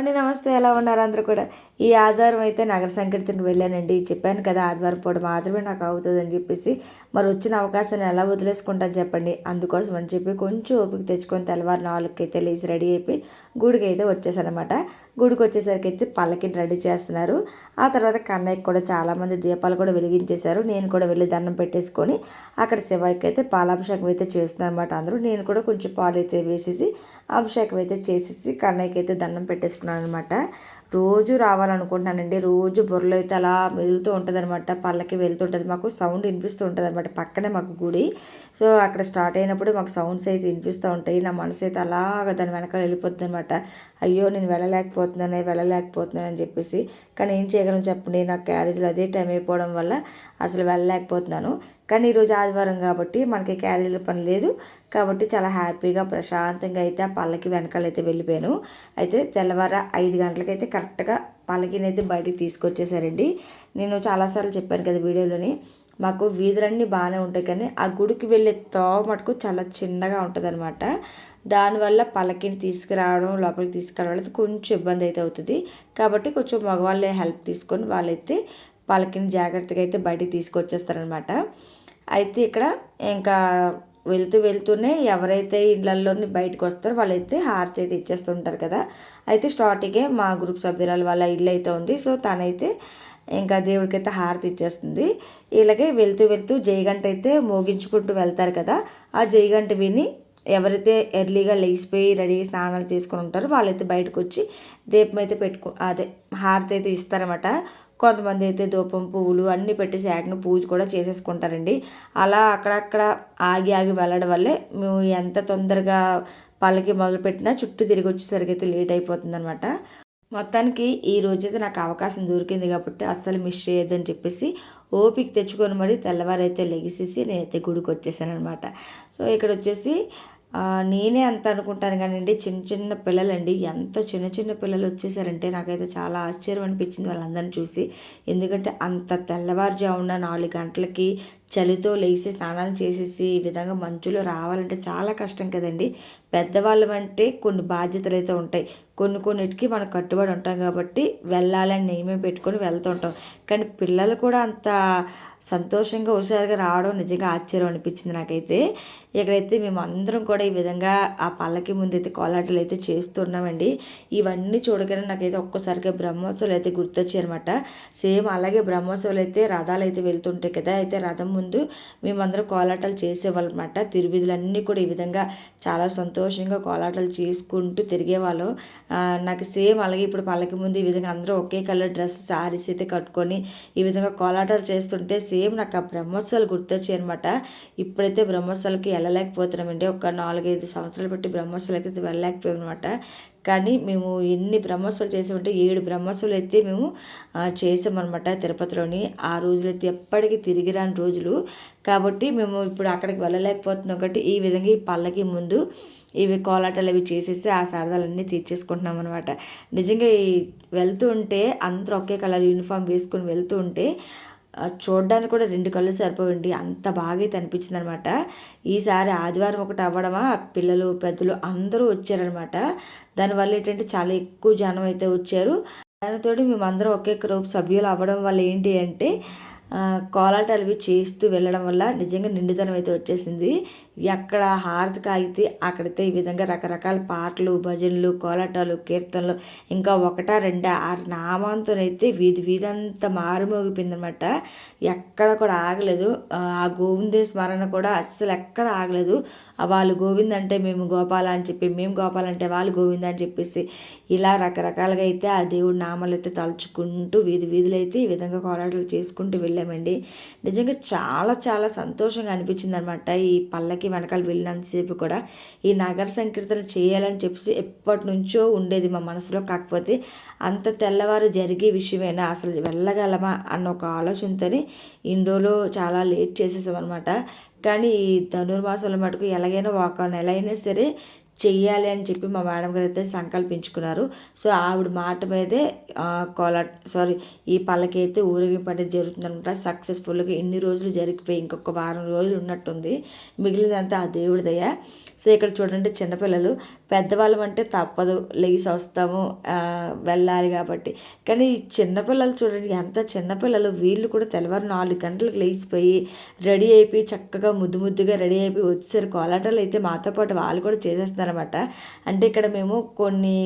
అండి నమస్తే. ఎలా ఉన్నారు అందరూ కూడా? ఈ ఆదివారం అయితే నగర సంకీర్తనకి వెళ్ళానండి. చెప్పాను కదా ఆదివారం పూట మాత్రమే నాకు అవుతుందని చెప్పేసి మరి వచ్చిన అవకాశాన్ని ఎలా వదిలేసుకుంటాను చెప్పండి. అందుకోసం అని చెప్పి కొంచెం ఓపిక తెచ్చుకొని తెల్లవారు నాలుగుకి అయితే లేచి రెడీ అయిపోయి గుడికి అయితే వచ్చేసానమాట గుడికి వచ్చేసరికి అయితే పల్లకిని రెడీ చేస్తున్నారు. ఆ తర్వాత కన్నయ్యకి కూడా చాలామంది దీపాలు కూడా వెలిగించేశారు. నేను కూడా వెళ్ళి దండం పెట్టేసుకొని అక్కడ శివాయికి అయితే పాలాభిషేకం అయితే చేస్తున్నారు అనమాట అందరూ. నేను కూడా కొంచెం పాలు అయితే వేసేసి అభిషేకం అయితే చేసేసి కన్నయ్యకి అయితే దండం పెట్టేసుకున్నాను అనమాట రోజు రావాలనుకుంటున్నానండి. రోజు బుర్రలో అయితే అలా వెళ్తూ ఉంటుంది అనమాట పళ్ళకి వెళ్తుంటుంది. మాకు సౌండ్ వినిపిస్తూ ఉంటుంది అనమాట పక్కనే మాకు గుడి. సో అక్కడ స్టార్ట్ అయినప్పుడు మాకు సౌండ్స్ అయితే వినిపిస్తూ ఉంటాయి. నా మనసు అయితే అలాగ దాని వెనకాల వెళ్ళిపోతుంది అనమాట అయ్యో నేను వెళ్ళలేకపోతున్నానే వెళ్ళలేకపోతున్నాను అని చెప్పేసి. కానీ ఏం చేయగలను చెప్పండి. నాకు క్యారేజ్లో అదే టైం అయిపోవడం వల్ల అసలు వెళ్ళలేకపోతున్నాను. కానీ ఈరోజు ఆదివారం కాబట్టి మనకి క్యారీల పని లేదు. కాబట్టి చాలా హ్యాపీగా ప్రశాంతంగా అయితే ఆ పల్లకి వెనకాలైతే వెళ్ళిపోయాను. అయితే తెల్లవార ఐదు గంటలకైతే కరెక్ట్గా పల్లకిని అయితే బయటికి తీసుకొచ్చేసారండి. నేను చాలాసార్లు చెప్పాను కదా వీడియోలోని మాకు వీధులన్నీ బాగానే ఉంటాయి కానీ ఆ గుడికి వెళ్ళే తోవ మటుకు చాలా చిన్నగా ఉంటుందన్నమాట. దానివల్ల పలకిని తీసుకురావడం లోపలికి తీసుకురావడం కొంచెం ఇబ్బంది అయితే అవుతుంది. కాబట్టి కొంచెం మగవాళ్ళే హెల్ప్ తీసుకొని వాళ్ళైతే పలకిని జాగ్రత్తగా అయితే బయటికి తీసుకొచ్చేస్తారనమాట అయితే ఇక్కడ ఇంకా వెళ్తూ వెళ్తూనే ఎవరైతే ఇళ్ళల్లోని బయటకు వస్తారో వాళ్ళైతే హారతి అయితే ఇచ్చేస్తుంటారు కదా. అయితే స్టార్టింగే మా గ్రూప్ సభ్యురాలు వాళ్ళ ఇల్లు అయితే ఉంది. సో తనైతే ఇంకా దేవుడికైతే హారతి ఇచ్చేస్తుంది. ఇలాగే వెళ్తూ వెళ్తూ జయగంట అయితే మోగించుకుంటూ వెళ్తారు కదా. ఆ జయగంట విని ఎవరైతే ఎర్లీగా లేచిపోయి రెడీ స్నానాలు చేసుకుని ఉంటారో వాళ్ళైతే బయటకు వచ్చి దీపం అయితే పెట్టుకో అదే హారతి అయితే ఇస్తారన్నమాట. కొంతమంది అయితే ధూపం పువ్వులు అన్నీ పెట్టేసి ఏకంగా పూజ కూడా చేసేసుకుంటారండి. అలా అక్కడక్కడ ఆగి ఆగి వెళ్ళడం వల్లే మేము ఎంత తొందరగా పళ్ళకి మొదలుపెట్టినా చుట్టూ తిరిగి వచ్చేసరికి అయితే లేట్ అయిపోతుంది అనమాట మొత్తానికి ఈ రోజైతే నాకు అవకాశం దొరికింది కాబట్టి అస్సలు మిస్ చేయొద్దని చెప్పేసి ఓపిక తెచ్చుకొని మరి తెల్లవారైతే లెగిసేసి నేనైతే గుడికి వచ్చేసాను అనమాట సో ఇక్కడ వచ్చేసి నేనే అంత అనుకుంటాను కానివ్వండి చిన్న చిన్న పిల్లలండి. ఎంత చిన్న చిన్న పిల్లలు వచ్చేసారంటే నాకైతే చాలా ఆశ్చర్యం అనిపించింది వాళ్ళందరిని చూసి. ఎందుకంటే అంత తెల్లవారుజామున నాలుగు గంటలకి చలితో లేచి స్నానాలు చేసేసి ఈ విధంగా మంచులో రావాలంటే చాలా కష్టం కదండి. పెద్దవాళ్ళం అంటే కొన్ని బాధ్యతలు అయితే ఉంటాయి. కొన్ని కొన్నిటికి మనం కట్టుబడి ఉంటాం కాబట్టి వెళ్ళాలని నియమం పెట్టుకొని వెళ్తుంటాం కానీ పిల్లలు కూడా అంత సంతోషంగా హుషారుగా రావడం నిజంగా ఆశ్చర్యం అనిపించింది నాకైతే. ఇక్కడైతే మేము అందరం కూడా ఈ విధంగా ఆ పళ్ళకి అయితే కోలాటలు అయితే చేస్తున్నామండి ఇవన్నీ చూడగానే నాకైతే ఒక్కసారిగా బ్రహ్మోత్సవాలు అయితే గుర్తొచ్చాయి అనమాట సేమ్ అలాగే బ్రహ్మోత్సవాలు అయితే రథాలు అయితే వెళ్తుంటాయి కదా. అయితే రథం ముందు మేమందరం కోలాటాలు చేసేవాళ్ళం అనమాట తిరువిధులన్నీ కూడా ఈ విధంగా చాలా సంతోషంగా కోలాటాలు చేసుకుంటూ తిరిగేవాళ్ళం. నాకు సేమ్ అలాగే ఇప్పుడు పళ్ళకి ముందు ఈ విధంగా అందరూ ఒకే కలర్ డ్రెస్ శారీస్ అయితే కట్టుకొని ఈ విధంగా కోలాటాలు చేస్తుంటే సేమ్ నాకు ఆ బ్రహ్మోత్సవాలు గుర్తొచ్చాయి అనమాట ఇప్పుడైతే బ్రహ్మోత్సవాలకి వెళ్ళలేకపోతున్నామండి. ఒక నాలుగైదు సంవత్సరాలు పెట్టి బ్రహ్మోత్సవాలకి అయితే వెళ్ళలేకపోయాం అనమాట కానీ మేము ఎన్ని బ్రహ్మోత్సవాలు చేసామంటే ఏడు బ్రహ్మోత్సవాలు అయితే మేము చేసామన్నమాట తిరుపతిలోని. ఆ రోజులైతే ఎప్పటికీ తిరిగి రాని రోజులు. కాబట్టి మేము ఇప్పుడు అక్కడికి వెళ్ళలేకపోతున్నాం. కాబట్టి ఈ విధంగా ఈ పళ్ళకి ముందు ఇవి కోలాటాలు అవి చేసేసి ఆ సరదాలన్నీ తీర్చేసుకుంటున్నాం అనమాట నిజంగా వెళ్తూ ఉంటే అందరూ ఒకే కలర్ యూనిఫామ్ వేసుకొని వెళ్తూ ఉంటే చూడడానికి కూడా రెండు కళ్ళు సరిపోయింది అంత బాగా అయితే అనిపించింది అనమాట ఈసారి ఆదివారం ఒకటి అవ్వడమా పిల్లలు పెద్దలు అందరూ వచ్చారనమాట. దానివల్ల ఏంటంటే చాలా ఎక్కువ జనం అయితే వచ్చారు. దానితో మేమందరం ఒకే గ్రూప్ సభ్యులు అవ్వడం వల్ల ఏంటి అంటే కోలాటాలు అవి చేస్తూ వెళ్ళడం వల్ల నిజంగా నిండుదనం అయితే వచ్చేసింది. ఎక్కడ హారతి కాగితే అక్కడైతే ఈ విధంగా రకరకాల పాటలు భజనలు కోలాటాలు కీర్తనలు ఇంకా ఒకటా రెండా ఆ నామంతోనైతే వీధి వీధంతా మారుమోగిపోయిందనమాట ఎక్కడ కూడా ఆగలేదు. ఆ గోవిందే స్మరణ కూడా అస్సలు ఎక్కడ ఆగలేదు. వాళ్ళు గోవింద్ అంటే మేము గోపాల అని చెప్పి మేము గోపాల అంటే వాళ్ళు గోవింద అని చెప్పేసి ఇలా రకరకాలుగా అయితే ఆ దేవుడి నామాలు అయితే తలుచుకుంటూ వీధి వీధులు అయితే ఈ విధంగా కోలాటాలు చేసుకుంటూ వెళ్ళామండి. నిజంగా చాలా చాలా సంతోషంగా అనిపించింది అనమాట ఈ పల్లకి. వెనకాల వెళ్ళినంతసేపు కూడా ఈ నగర సంకీర్తన చేయాలని చెప్పేసి ఎప్పటి నుంచో ఉండేది మా మనసులో. కాకపోతే అంత తెల్లవారు జరిగే విషయమైనా అసలు వెళ్ళగలమా అన్న ఒక ఆలోచనతోనే ఇందులో చాలా లేట్ చేసేసాం అనమాట కానీ ఈ ధనుర్మాసంలో మటుకు ఎలాగైనా ఒక నెల అయినా సరే చెయ్యాలి అని చెప్పి మా మేడం గారు అయితే సంకల్పించుకున్నారు. సో ఆవిడ మాట మీదే కోలా సారీ ఈ పల్లకి అయితే ఊరేగింపు అనేది జరుగుతుందనమాట సక్సెస్ఫుల్గా ఎన్ని రోజులు జరిగిపోయి ఇంకొక వారం రోజులు ఉన్నట్టుంది. మిగిలినంతా ఆ దేవుడి దయ. సో ఇక్కడ చూడండి చిన్నపిల్లలు. పెద్దవాళ్ళం అంటే తప్పదు లేచి వస్తాము వెళ్ళాలి కాబట్టి. కానీ ఈ చిన్నపిల్లలు చూడండి ఎంత చిన్నపిల్లలు వీళ్ళు కూడా తెల్లవారు నాలుగు గంటలకు లేచిపోయి రెడీ అయిపోయి చక్కగా ముద్దు ముద్దుగా రెడీ అయిపోయి వచ్చేసారు. కోలాటాలు అయితే మాతో పాటు వాళ్ళు కూడా చేసేస్తున్నారన్నమాట. అంటే ఇక్కడ మేము కొన్ని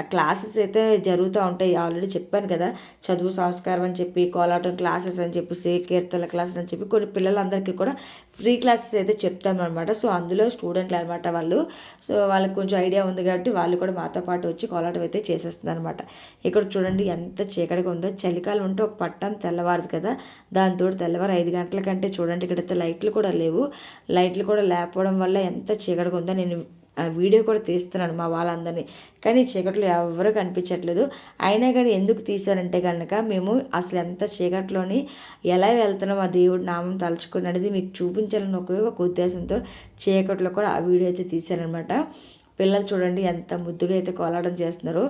ఆ క్లాసెస్ అయితే జరుగుతూ ఉంటాయి. ఆల్రెడీ చెప్పాను కదా చదువు సంస్కారం అని చెప్పి కోలాటం క్లాసెస్ అని చెప్పేసి కీర్తన క్లాసెస్ అని చెప్పి కొన్ని పిల్లలందరికీ కూడా ఫ్రీ క్లాసెస్ అయితే చెప్తాను అనమాట సో అందులో స్టూడెంట్లు అనమాట వాళ్ళు. సో వాళ్ళకి కొంచెం ఐడియా ఉంది కాబట్టి వాళ్ళు కూడా మాతో పాటు వచ్చి కోలాటం అయితే చేసేస్తుంది అనమాట ఇక్కడ చూడండి ఎంత చీకటిగా ఉందో. చలికాలం ఉంటే ఒక పట్టం తెల్లవారదు కదా దాంతో తెల్లవారు ఐదు గంటల కంటే చూడండి ఇక్కడైతే లైట్లు కూడా లేవు. లైట్లు కూడా లేకపోవడం వల్ల ఎంత చీకటిగా ఉందో నేను వీడియో కూడా తీస్తున్నాను మా వాళ్ళందరినీ. కానీ చీకట్లో ఎవరు కనిపించట్లేదు. అయినా కానీ ఎందుకు తీశారంటే కనుక మేము అసలు ఎంత చీకట్లోని ఎలా వెళ్తున్నాం ఆ దేవుడి నామం తలుచుకుని అనేది మీకు చూపించాలని ఒక ఉద్దేశంతో చీకట్లో కూడా ఆ వీడియో అయితే తీశారనమాట. పిల్లలు చూడండి ఎంత ముద్దుగా అయితే కోలాటం చేస్తున్నారు.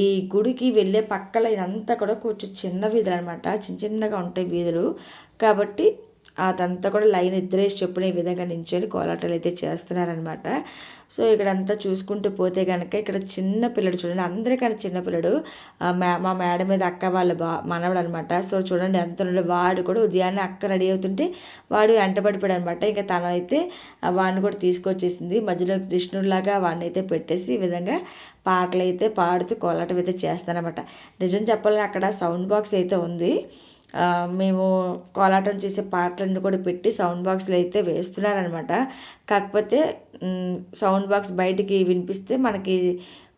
ఈ గుడికి వెళ్ళే పక్కల ఇదంతా కూడా కొంచెం చిన్న వీధులు అనమాట చిన్న చిన్నగా ఉంటాయి వీధులు. కాబట్టి అదంతా కూడా లైన్ ఇద్దరేసి చెప్పునే విధంగా నించొని కోలాటాలు అయితే చేస్తున్నారనమాట. సో ఇక్కడంతా చూసుకుంటూ పోతే కనుక ఇక్కడ చిన్న పిల్లడు చూడండి అందరికన్నా చిన్న పిల్లడు. మ్యా మా మేడం మీద అక్క వాళ్ళ బా మనవడు అనమాట సో చూడండి ఎంత ఉన్నాడు వాడు కూడా ఉదయాన్నే అక్క రెడీ అవుతుంటే వాడు వెంటబడిపోయాడు అనమాట ఇంకా తను అయితే వాడిని కూడా తీసుకొచ్చేసింది. మధ్యలో కృష్ణుడిలాగా వాడిని అయితే పెట్టేసి ఈ విధంగా పాటలు అయితే పాడుతూ కోలాటం అయితే చేస్తానమాట నిజం చెప్పాలని అక్కడ సౌండ్ బాక్స్ అయితే ఉంది. మేము కోలాటం చేసే పాటలన్నీ కూడా పెట్టి సౌండ్ బాక్స్లో అయితే వేస్తున్నారనమాట. కాకపోతే సౌండ్ బాక్స్ బయటికి వినిపిస్తే మనకి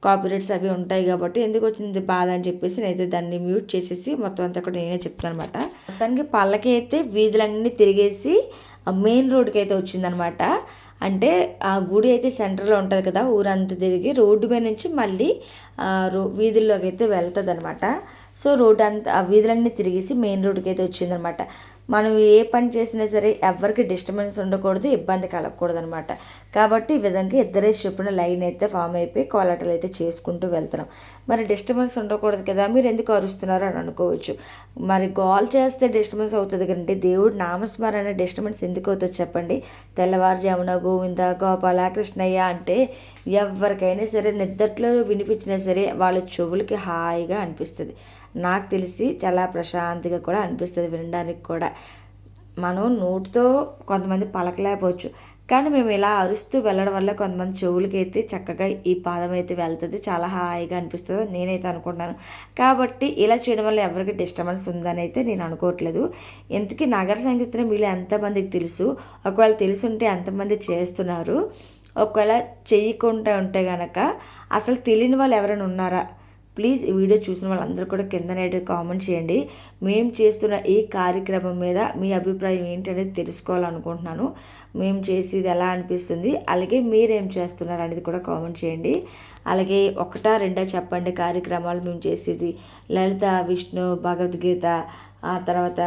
కాపీరేట్స్ అవి ఉంటాయి కాబట్టి ఎందుకు వచ్చింది బాధ అని చెప్పేసి నేనైతే దాన్ని మ్యూట్ చేసేసి మొత్తం అంతా కూడా నేనే చెప్తాను అనమాట మొత్తానికి పళ్ళకి అయితే వీధులన్నీ తిరిగేసి మెయిన్ రోడ్కి అయితే వచ్చిందనమాట. అంటే ఆ గుడి అయితే సెంటర్లో ఉంటుంది కదా ఊరంతా తిరిగి రోడ్డు మీద నుంచి మళ్ళీ రో వీధుల్లోకి అయితే వెళ్తుంది అనమాట సో రోడ్ అంతా ఆ వీధులన్నీ తిరిగేసి మెయిన్ రోడ్కి అయితే వచ్చిందనమాట. మనం ఏ పని చేసినా సరే ఎవరికి డిస్టర్బెన్స్ ఉండకూడదు ఇబ్బంది కలగకూడదు అనమాట కాబట్టి ఈ విధంగా ఇద్దరే చెప్పిన లైన్ అయితే ఫామ్ అయిపోయి కోలాటలు అయితే చేసుకుంటూ వెళ్తున్నాం. మరి డిస్టర్బెన్స్ ఉండకూడదు కదా మీరు ఎందుకు అరుస్తున్నారు అని అనుకోవచ్చు. మరి గోల్ చేస్తే డిస్టర్బెన్స్ అవుతుంది కంటే దేవుడు నామస్మరణ డిస్టర్బెన్స్ ఎందుకు అవుతుంది చెప్పండి? తెల్లవారుజామున గోవింద గోపాల కృష్ణయ్య అంటే ఎవరికైనా సరే నిద్దట్లో వినిపించినా సరే వాళ్ళ చెవులకి హాయిగా అనిపిస్తుంది. నాకు తెలిసి చాలా ప్రశాంతిగా కూడా అనిపిస్తుంది వినడానికి కూడా. మనం నోటితో కొంతమంది పలకలేకపోవచ్చు. కానీ మేము ఇలా అరుస్తూ వెళ్ళడం వల్ల కొంతమంది చెవులకి అయితే చక్కగా ఈ పాదం అయితే వెళ్తుంది. చాలా హాయిగా అనిపిస్తుంది నేనైతే అనుకుంటున్నాను. కాబట్టి ఇలా చేయడం వల్ల ఎవరికి డిస్టర్బెన్స్ ఉందని అయితే నేను అనుకోవట్లేదు. ఇంతకీ నగర సంగీతం వీళ్ళు ఎంతమందికి తెలుసు? ఒకవేళ తెలుసుంటే ఎంతమంది చేస్తున్నారు? ఒకవేళ చేయకుండా ఉంటే కనుక అసలు తెలియని వాళ్ళు ఎవరైనా ఉన్నారా? ప్లీజ్ ఈ వీడియో చూసిన వాళ్ళందరూ కూడా కిందనైతే కామెంట్ చేయండి. మేము చేస్తున్న ఈ కార్యక్రమం మీద మీ అభిప్రాయం ఏంటనేది తెలుసుకోవాలనుకుంటున్నాను. మేము చేసేది ఎలా అనిపిస్తుంది? అలాగే మీరేం చేస్తున్నారు అనేది కూడా కామెంట్ చేయండి. అలాగే ఒకటా రెండా చెప్పండి కార్యక్రమాలు మేము చేసేది. లలిత విష్ణు భగవద్గీత ఆ తర్వాత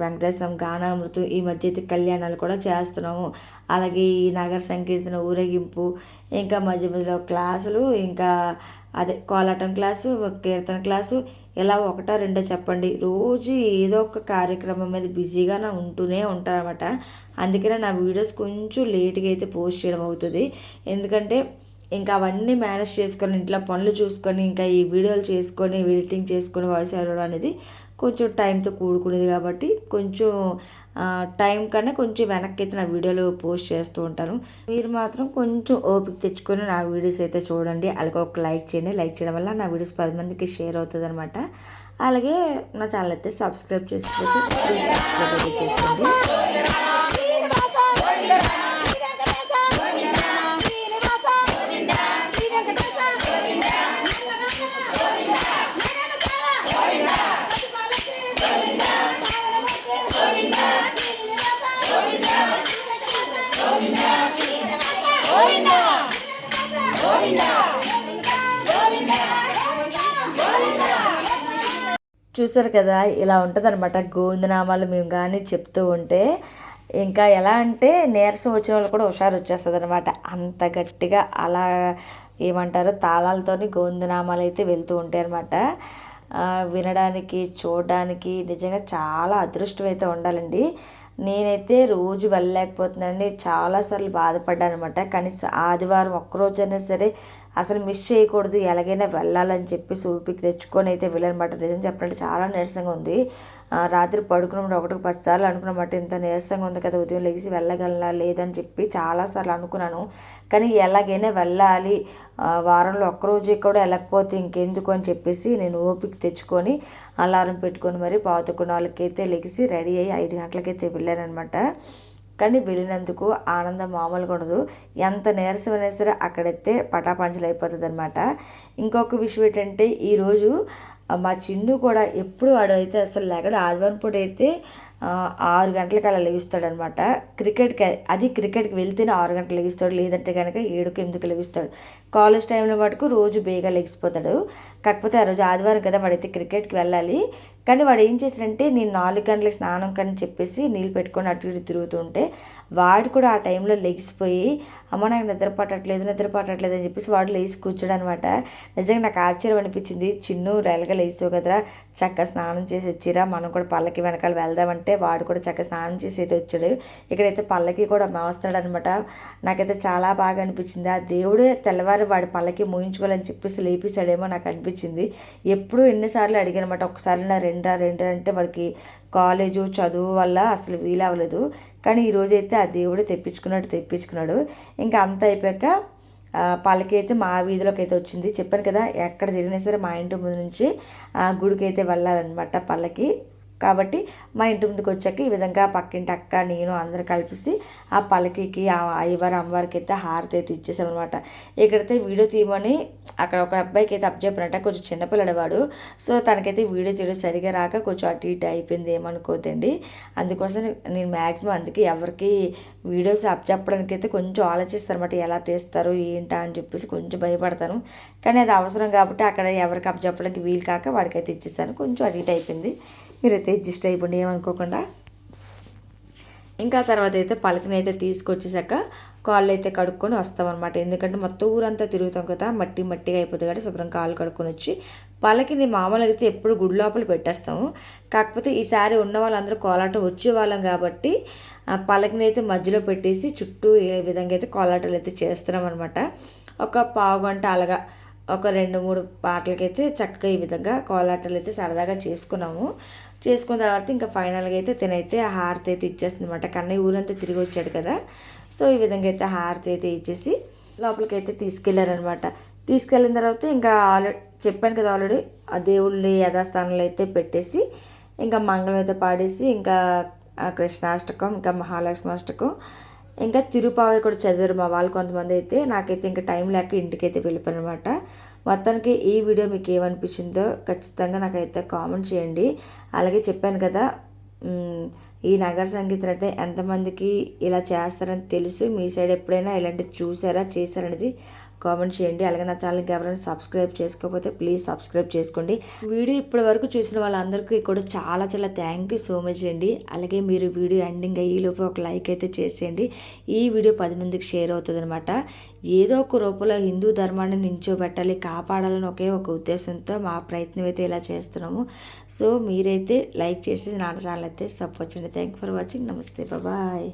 వెంకటేశ్వరం గానామృతం ఈ మధ్య అయితే కళ్యాణాలు కూడా చేస్తున్నాము. అలాగే ఈ నగర సంకీర్తన ఊరేగింపు ఇంకా మధ్య మధ్యలో క్లాసులు ఇంకా అదే కోలాటం క్లాసు కీర్తన క్లాసు ఇలా ఒకటో రెండో చెప్పండి. రోజు ఏదో ఒక కార్యక్రమం మీద బిజీగానే ఉంటూనే ఉంటానమాట అందుకనే నా వీడియోస్ కొంచెం లేట్గా అయితే పోస్ట్ చేయడం అవుతుంది. ఎందుకంటే ఇంకా అవన్నీ మేనేజ్ చేసుకొని ఇంట్లో పనులు చూసుకొని ఇంకా ఈ వీడియోలు చేసుకొని ఎడిటింగ్ చేసుకొని వాయిస్ అవ్వడం అనేది కొంచెం టైంతో కూడుకునేది కాబట్టి కొంచెం టైం కన్నా కొంచెం వెనక్కి అయితే నా వీడియోలు పోస్ట్ చేస్తూ ఉంటాను. మీరు మాత్రం కొంచెం ఓపిక తెచ్చుకొని నా వీడియోస్ అయితే చూడండి. అలాగే ఒక లైక్ చేయండి. లైక్ చేయడం వల్ల నా వీడియోస్ పది మందికి షేర్ అవుతుంది అనమాట అలాగే నా ఛానల్ అయితే సబ్స్క్రైబ్ చేసుకోవచ్చు సబ్స్క్రైబ్ అయితే చేసుకోండి. చూసారు కదా ఇలా ఉంటుంది అనమాట గోవిందనామాలు మేము కానీ చెప్తూ ఉంటే ఇంకా ఎలా అంటే నీరసం వచ్చిన వాళ్ళు కూడా హుషారు వచ్చేస్తుంది అనమాట అంత గట్టిగా అలా ఏమంటారు తాళాలతోని గోవిందనామాలు అయితే వెళ్తూ ఉంటాయి అనమాట వినడానికి చూడడానికి నిజంగా చాలా అదృష్టం అయితే ఉండాలండి. నేనైతే రోజు వెళ్ళలేకపోతున్నానండి. చాలాసార్లు బాధపడ్డాను అనమాట కనీసం ఆదివారం ఒక్కరోజైనా సరే అసలు మిస్ చేయకూడదు ఎలాగైనా వెళ్ళాలని చెప్పి సూపికి తెచ్చుకొని అయితే వెళ్ళనమాట నిజం చెప్పాలంటే చాలా నీరసంగా ఉంది. రాత్రి పడుకున్నప్పుడు ఒకటికి పది సార్లు అనుకున్నమాట ఇంత నీరసంగా ఉంది కదా ఉదయం లెగిసి వెళ్ళగలనా లేదని చెప్పి చాలాసార్లు అనుకున్నాను. కానీ ఎలాగైనా వెళ్ళాలి వారంలో ఒక్కరోజు కూడా వెళ్ళకపోతే ఇంకెందుకు అని చెప్పేసి నేను ఓపిక తెచ్చుకొని అలారం పెట్టుకొని మరి పావుతొక్క వాళ్ళకైతే లెగిసి రెడీ అయ్యి ఐదు గంటలకైతే వెళ్ళానమాట కానీ వెళ్ళినందుకు ఆనందం మామూలుగా ఉండదు. ఎంత నీరసమైనా సరే అక్కడైతే పటాపంచలు అయిపోతుంది అనమాట ఇంకొక విషయం ఏంటంటే ఈరోజు మా చిన్ను కూడా ఎప్పుడు వాడు అయితే అసలు లేకడు ఆదివారం పూట అయితే ఆరు గంటలకు అలా లెగుస్తాడనమాట క్రికెట్కి అది క్రికెట్కి వెళ్తేనే ఆరు గంటలు లెగిస్తాడు. లేదంటే కనుక ఏడుకి ఎనిమిదికి లెగిస్తాడు. కాలేజ్ టైంలో మటుకు రోజు బేగా లెగిసిపోతాడు. కాకపోతే ఆ రోజు ఆదివారం కదా వాడైతే క్రికెట్కి వెళ్ళాలి. కానీ వాడు ఏం చేశాడంటే నేను నాలుగు గంటలకు స్నానం కానీ చెప్పేసి నీళ్ళు పెట్టుకొని అటు ఇటు తిరుగుతుంటే వాడు కూడా ఆ టైంలో లెగిసిపోయి అమ్మ నాకు నిద్ర పట్టట్లేదు నిద్ర పట్టట్లేదు అని చెప్పేసి వాడు లేచి కూర్చోడు అనమాట నిజంగా నాకు ఆశ్చర్యం అనిపించింది. చిన్ను రైలుగా లేచావు కదరా చక్కగా స్నానం చేసి వచ్చిరా మనం కూడా పల్లకి వెనకాల వెళ్దామంటే వాడు కూడా చక్కగా స్నానం చేసి అయితే వచ్చాడు. ఇక్కడైతే పల్లకి కూడా మోస్తున్నాడు అనమాట నాకైతే చాలా బాగా అనిపించింది. ఆ దేవుడే తెల్లవారు వాడి పల్లకి మూయించుకోవాలని చెప్పేసి లేపేశాడేమో నాకు అనిపించింది. ఎప్పుడు ఎన్నిసార్లు అడిగానమాట. ఒకసారి నా రెండా ఏంటంటే అంటే వాడికి కాలేజు చదువు వల్ల అసలు వీలవ్వలేదు. కానీ ఈరోజైతే ఆ దేవుడు తెప్పించుకున్నాడు తెప్పించుకున్నాడు. ఇంకా అంత అయిపోయాక పల్లకి అయితే మా వీధిలోకి అయితే వచ్చింది. చెప్పాను కదా ఎక్కడ తిరిగినా సరే మా ఇంటి ముందు నుంచి గుడికి అయితే వెళ్ళాలన్నమాట పల్లకి. కాబట్టి మా ఇంటి ముందుకు వచ్చాక ఈ విధంగా పక్కింటి అక్క నేను అందరు కలిపి ఆ పలకికి ఆ అయ్యవారు అమ్మవారికి అయితే హారతి అయితే ఇచ్చేసామన్నమాట. ఇక్కడైతే వీడియో తీయమని అక్కడ ఒక అబ్బాయికి అయితే అప్ కొంచెం చిన్నపిల్లడు వాడు సో తనకైతే వీడియో తీయడం సరిగా రాక కొంచెం అటు ఇటు అయిపోయింది ఏమనుకోదండి అందుకోసం నేను మ్యాక్సిమం అందుకే ఎవరికి వీడియోస్ అప్ చెప్పడానికి అయితే కొంచెం ఆలోచిస్తారు అనమాట ఎలా తీస్తారు ఏంటా అని చెప్పేసి కొంచెం భయపడతాను. కానీ అది అవసరం కాబట్టి అక్కడ ఎవరికి అప్ చెప్పడానికి వీలు కాక వాడికైతే ఇచ్చేసాను. కొంచెం అడిట్ అయిపోయింది. మీరైతే అడ్జస్ట్ అయిపోండి ఏమనుకోకుండా. ఇంకా తర్వాత అయితే పలకని అయితే తీసుకొచ్చేసాక కాళ్ళు అయితే కడుక్కొని వస్తామన్నమాట. ఎందుకంటే మొత్తం ఊరంతా తిరుగుతాం కదా మట్టి మట్టిగా అయిపోతుంది కాబట్టి శుభ్రం కాళ్ళు కడుక్కొని వచ్చి పలకిని మామూలుగా అయితే ఎప్పుడు గుడి లోపల పెట్టేస్తాము. కాకపోతే ఈసారి ఉన్న వాళ్ళందరూ కోలాటం వచ్చే వాళ్ళం కాబట్టి పలకని అయితే మధ్యలో పెట్టేసి చుట్టూ ఏ విధంగా అయితే కోలాటాలు అయితే చేస్తున్నాం అనమాట ఒక పావు గంట అలాగా ఒక రెండు మూడు పాటలకైతే చక్కగా ఈ విధంగా కోలాటాలు అయితే సరదాగా చేసుకున్నాము. చేసుకున్న తర్వాత ఇంకా ఫైనల్గా అయితే తినైతే ఆ హారతి అయితే ఇచ్చేస్తుంది అనమాట కన్నయ్య ఊరంతా తిరిగి వచ్చాడు కదా. సో ఈ విధంగా అయితే హారతి అయితే ఇచ్చేసి లోపలికి అయితే తీసుకెళ్ళారనమాట తీసుకెళ్ళిన తర్వాత ఇంకా ఆల్రెడీ చెప్పాను కదా ఆల్రెడీ ఆ దేవుళ్ళని యథాస్థానంలో అయితే పెట్టేసి ఇంకా మంగళం అయితే పాడేసి ఇంకా కృష్ణాష్టకం ఇంకా మహాలక్ష్మి అష్టకం ఇంకా తిరుపావి కూడా చదివారు మా వాళ్ళు కొంతమంది అయితే. నాకైతే ఇంకా టైం లేక ఇంటికైతే వెళ్ళిపోయాను అనమాట మొత్తానికి ఈ వీడియో మీకు ఏమనిపించిందో ఖచ్చితంగా నాకైతే కామెంట్ చేయండి. అలాగే చెప్పాను కదా ఈ నగర సంగీతం అంటే ఎంతమందికి ఇలా చేస్తారని తెలుసు మీ సైడ్ ఎప్పుడైనా ఇలాంటిది చూసారా చేశారనేది కామెంట్ చేయండి. అలాగే నా ఛానల్కి ఎవరైనా సబ్స్క్రైబ్ చేసుకోకపోతే ప్లీజ్ సబ్స్క్రైబ్ చేసుకోండి. వీడియో ఇప్పటి వరకు చూసిన వాళ్ళందరికీ కూడా చాలా చాలా థ్యాంక్ యూ సో మచ్ అండి. అలాగే మీరు వీడియో ఎండింగ్ అయ్యేలోపు ఒక లైక్ అయితే చేసేయండి. ఈ వీడియో పది మందికి షేర్ అవుతుంది అనమాట ఏదో ఒక రూపంలో హిందూ ధర్మాన్ని నించోబెట్టాలి కాపాడాలని ఒకే ఒక ఉద్దేశంతో మా ప్రయత్నం అయితే ఇలా చేస్తున్నాము. సో మీరైతే లైక్ చేసి నా ఛానల్ అయితే సపోర్ట్ చేయండి. Thank for watching. నమస్తే. బాయ్.